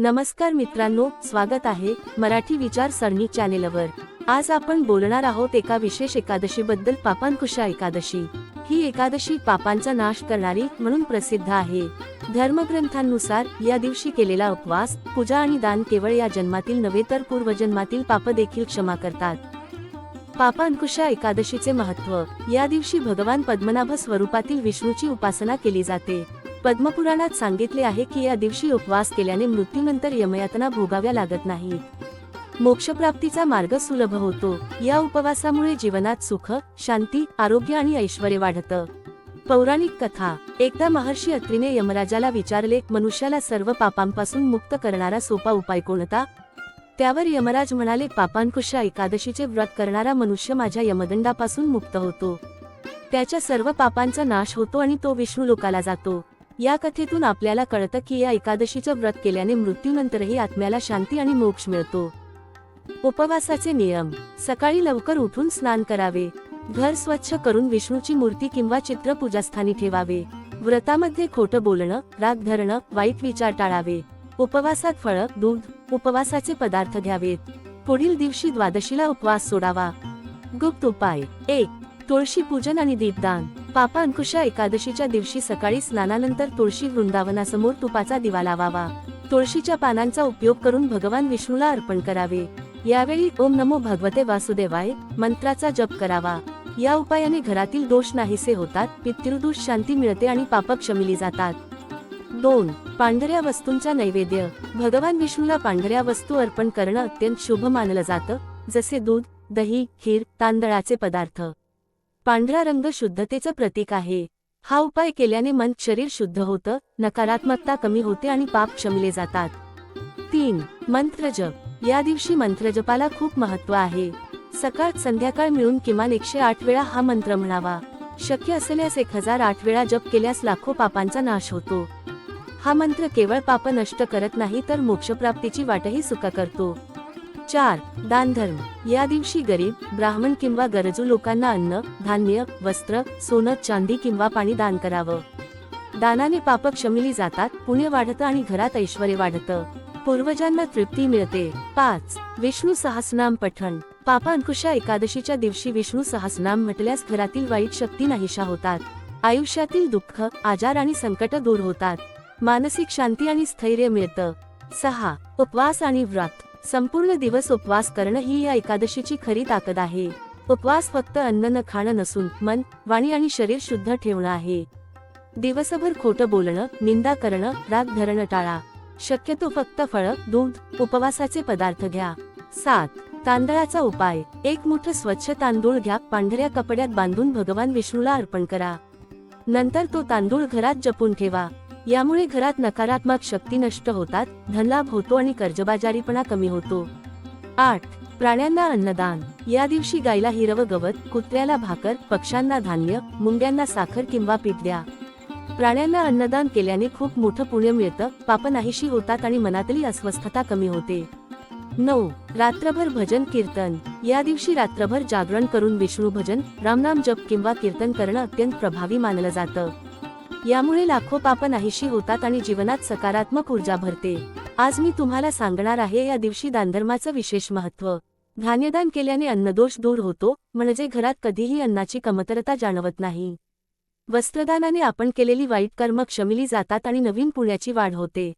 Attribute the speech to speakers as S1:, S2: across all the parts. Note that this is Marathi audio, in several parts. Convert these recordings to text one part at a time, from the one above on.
S1: नमस्कार मित्रांनो स्वागत आहे मराठी विचार सरणी चॅनेलवर. आज आपण बोलणार आहोत एका विशेष एकादशीबद्दल पापांकुशा एकादशी. ही एकादशी पापांचा नाश करणारी म्हणून प्रसिद्ध आहे. धर्मग्रंथांनुसार या दिवशी केलेला उपवास पूजा आणि दान केवळ या जन्मातील नव्हे तर पूर्वजन्मातील पाप देखील क्षमा करतात. पापांकुशा एकादशीचे महत्त्व या दिवशी भगवान पद्मनाभ स्वरूपातील विष्णूची उपासना केली जाते. पद्मपुराणात सांगितले आहे की या दिवशी उपवास केल्याने मृत्यूनंतर यमयातना भोगाव्या लागत नाही. मोक्षप्राप्तीचा मार्ग सुलभ होतो. या उपवासामुळे जीवनात सुख शांती आरोग्य आणि ऐश्वर वाढतं. पौराणिक कथा. एकदा महर्षी अत्रीने यमराजाला विचारले मनुष्याला सर्व पापांपासून मुक्त करणारा सोपा उपाय कोणता? त्यावर यमराज म्हणाले पापांकुशा एकादशीचे व्रत करणारा मनुष्य माझ्या यमदंडापासून मुक्त होतो. त्याच्या सर्व पापांचा नाश होतो आणि तो विष्णू लोकाला जातो. या कथेतून आपल्याला कळतं की या एकादशीचं व्रत केल्याने मृत्यूनंतरही आत्म्याला शांती आणि मोक्ष मिळतो. उपवासाचे नियम. सकाळी लवकर उठून स्नान करावे. घर स्वच्छ करून विष्णूची मूर्ती किंवा चित्र पूजास्थानी ठेवावे. व्रतामध्ये खोटं बोलणं राग धरणं वाईट विचार टाळावे. उपवासात फळं दूध उपवासाचे पदार्थ घ्यावेत. पुढील दिवशी द्वादशीला उपवास सोडावा. गुप्त उपाय. एक. तुळशी पूजन आणि दीपदान. पापा अंकुशा एकादशीच्या दिवशी सकाळी स्नानानंतर तुळशी वृंदावनासमोर तुपाचा दिवा लावावा. तुळशीच्या पानांचा उपयोग करून भगवान विष्णूला अर्पण करावे. यावेळी ओम नमो भगवते वासुदेवाय मंत्राचा जप करावा. या उपायाने घरातील दोष नाहीसे होतात पितृदोष शांती मिळते आणि पाप क्षमिली जातात. दोन पांढऱ्या वस्तूंचा नैवेद्य. भगवान विष्णूला पांढऱ्या वस्तू अर्पण करणं अत्यंत शुभ मानलं जातं जसे दूध दही खीर तांदळाचे पदार्थ. पांढरा रंग शुद्धतेचं प्रतीक आहे. हा उपाय केल्याने मन शरीर शुद्ध होतं नकारात्मकता कमी होते आणि पाप क्षमले जातात. तीन मंत्रजप या दिवशी मंत्रजपाला खूप महत्त्व आहे. सकाळ संध्याकाळ मिळून किमान एकशे आठ वेळा हा मंत्र म्हणावा. शक्य असल्यास एक हजार आठ वेळा जप केल्यास लाखो पापांचा नाश होतो. हा मंत्र केवळ पाप नष्ट करत नाही तर मोक्षप्राप्तीची वाटही सुका करतो चार दानधर्म. या दिवशी गरीब ब्राह्मण किंवा गरजू लोकांना अन्न धान्य वस्त्र सोनं चांदी किंवा पाणी दान करावं. दानाने पाप क्षमिली जातात पुण्य वाढतं आणि घरात ऐश्वर वाढतं. पूर्वजांना तृप्ती मिळते. पाच विष्णू सहस्रनाम पठण. पापा अंकुशा एकादशीच्या दिवशी विष्णू सहस्रनाम म्हटल्यास घरातील वाईट शक्ती नाहीशा होतात. आयुष्यातील दुःख आजार आणि संकट दूर होतात. मानसिक शांती आणि स्थैर्य मिळतं. सहा उपवास आणि व्रत. संपूर्ण दिवस उपवास करणं ही या एकादशीची खरी ताकद आहे. उपवास फक्त अन्न न खाणं नसून मन वाणी आणि शरीर शुद्ध ठेवणं आहे. दिवसभर खोटं बोलणं निंदा करणं राग धरणं टाळा. शक्यतो फक्त फळ दूध उपवासाचे पदार्थ घ्या. सात. तांदळाचा उपाय. एक मुठ स्वच्छ तांदूळ घ्या पांढऱ्या कपड्यात बांधून भगवान विष्णूला अर्पण करा. नंतर तो तांदूळ घरात जपून ठेवा. यामुळे घरात नकारात्मक शक्ती नष्ट होतात धनलाभ होतो आणि कर्जबाजारीपणा कमी होतो. आठ. प्राण्यांना अन्नदान. या दिवशी गायला हिरवं गवत कुत्र्याला भाकर पक्ष्यांना धान्य मुंग्यांना साखर किंवा पीठ द्या. प्राण्यांना अन्नदान केल्याने खूप मोठं पुण्य मिळतं पाप नाहीशी होतात आणि मनातली अस्वस्थता कमी होते. नऊ. रात्रभर भजन कीर्तन. या दिवशी रात्रभर जागरण करून विष्णू भजन रामनाम जप किंवा कीर्तन करणं अत्यंत प्रभावी मानलं जातं. यामुळे लाखो पाप नाहीशी होतात आणि जीवनात सकारात्मक ऊर्जा भरते. आज मी तुम्हाला सांगणार आहे या दिवशी दानधर्माचं विशेष महत्त्व धान्यदान केल्याने अन्नदोष दूर होतो म्हणजे घरात कधीही अन्नाची कमतरता जाणवत नाही. वस्त्रदानाने आपण केलेली वाईट कर्म क्षमिली जातात आणि नवीन पुण्याची वाढ होते.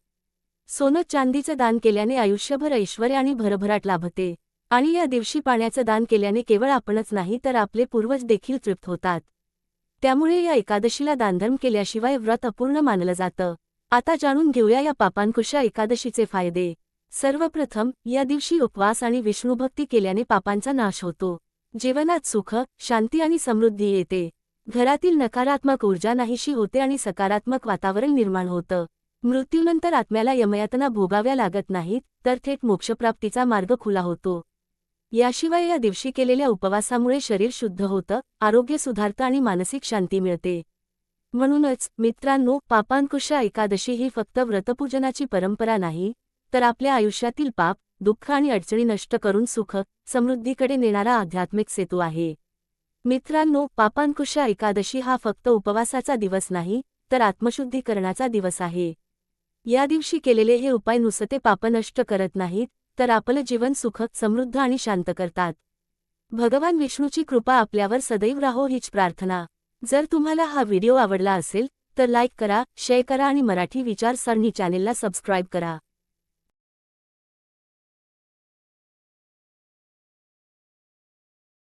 S1: सोनं चांदीचं दान केल्याने आयुष्यभर ऐश्वर आणि भरभराट लाभते. आणि या दिवशी पाण्याचं दान केल्याने केवळ आपणच नाही तर आपले पूर्वज देखील तृप्त होतात. त्यामुळे या एकादशीला दानधर्म केल्याशिवाय व्रत अपूर्ण मानलं जातं. आता जाणून घेऊया या पापांकुशा एकादशीचे फायदे. सर्वप्रथम या दिवशी उपवास आणि विष्णुभक्ती केल्याने पापांचा नाश होतो. जीवनात सुख शांती आणि समृद्धी येते. घरातील नकारात्मक ऊर्जा नाहीशी होते आणि सकारात्मक वातावरण निर्माण होतं. मृत्यूनंतर आत्म्याला यमयातना भोगाव्या लागत नाहीत तर थेट मोक्षप्राप्तीचा मार्ग खुला होतो. याशिवाय या दिवशी केलेल्या उपवासामुळे शरीर शुद्ध होतं आरोग्य सुधारतं आणि मानसिक शांती मिळते. म्हणूनच मित्रांनो पापांकुशा एकादशी ही फक्त व्रतपूजनाची परंपरा नाही तर आपल्या आयुष्यातील पाप दुःख आणि अडचणी नष्ट करून सुख समृद्धीकडे नेणारा आध्यात्मिक सेतू आहे. मित्रांनो पापांकुशा एकादशी हा फक्त उपवासाचा दिवस नाही तर आत्मशुद्धीकरणाचा दिवस आहे. या दिवशी केलेले हे उपाय नुसते पाप नष्ट करत नाहीत तर आपलं जीवन सुख समृद्ध आणि शांत करतात. भगवान विष्णूची कृपा आपल्यावर सदैव राहो हीच प्रार्थना. जर तुम्हाला हा व्हिडिओ आवडला असेल तर लाईक करा शेअर करा आणि मराठी विचारसरणी चॅनेलला सबस्क्राईब करा.